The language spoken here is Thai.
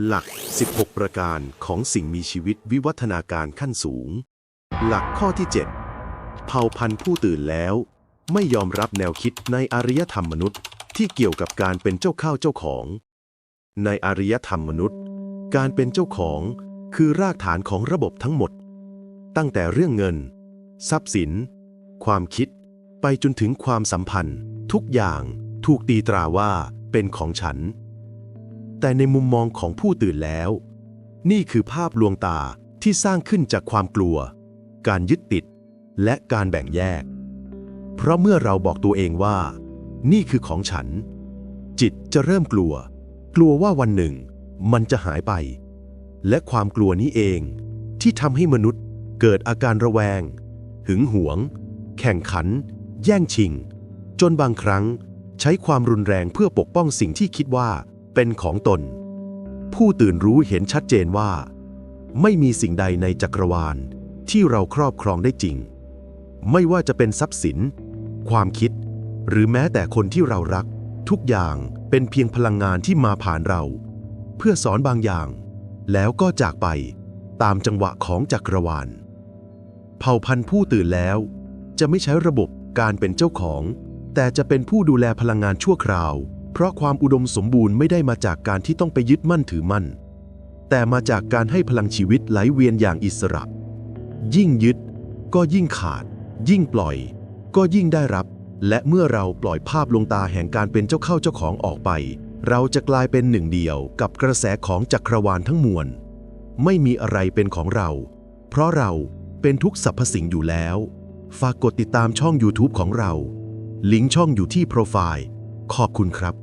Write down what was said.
หลัก 16 ประการของสิ่งมีชีวิตวิวัฒนาการขั้นสูง หลักข้อที่ 7 เผ่าพันธุ์ผู้ตื่นแล้ว ไม่ยอมรับแนวคิดในอารยธรรมมนุษย์ ที่เกี่ยวกับการเป็นเจ้าข้าวเจ้าของ ในอารยธรรมมนุษย์ การเป็นเจ้าของคือรากฐานของระบบทั้งหมด ตั้งแต่เรื่องเงิน ทรัพย์สิน ความคิด ไปจนถึงความสัมพันธ์ ทุกอย่างถูกตีตราว่าเป็นของฉัน แต่ในมุมมองของผู้ตื่นแล้ว นี่คือภาพลวงตาที่สร้างขึ้นจากความกลัว การยึดติด และการแบ่งแยก เพราะเมื่อเราบอกตัวเองว่า นี่คือของฉัน จิตจะเริ่มกลัว กลัวว่าวันหนึ่ง มันจะหายไป และความกลัวนี้เอง ที่ทำให้มนุษย์เกิดอาการระแวง หึงหวง แข่งขัน แย่งชิง จนบางครั้งใช้ความรุนแรงเพื่อปกป้องสิ่งที่คิดว่า เป็นของตน ผู้ตื่นรู้เห็นชัดเจนว่า ไม่มีสิ่งใดในจักรวาลที่เราครอบครองได้จริง ไม่ว่าจะเป็นทรัพย์สิน ความคิด หรือแม้แต่คนที่เรารัก ทุกอย่างเป็นเพียงพลังงานที่มาผ่านเรา เพื่อสอนบางอย่าง แล้วก็จากไปตามจังหวะของจักรวาล เผ่าพันธุ์ผู้ตื่นแล้ว จะไม่ใช้ระบบการเป็นเจ้าของ แต่จะเป็นผู้ดูแลพลังงานชั่วคราว เพราะความอุดมสมบูรณ์ไม่ได้มาจากการที่ต้องไปยึดมั่นถือมั่น แต่มาจากการให้พลังชีวิตไหลเวียนอย่างอิสระ ยิ่งยึด ก็ยิ่งขาด ยิ่งปล่อย ก็ยิ่งได้รับ และเมื่อเราปล่อยภาพลงตาแห่งการเป็นเจ้าเข้าเจ้าของออกไป เราจะกลายเป็นหนึ่งเดียวกับกระแสของจักรวาลทั้งมวล ไม่มีอะไรเป็นของเรา เพราะเราเป็นทุกสรรพสิ่งอยู่แล้ว ฝากกดติดตามช่อง YouTube ของเรา ลิงก์ช่องอยู่ที่โปรไฟล์ ขอบคุณครับ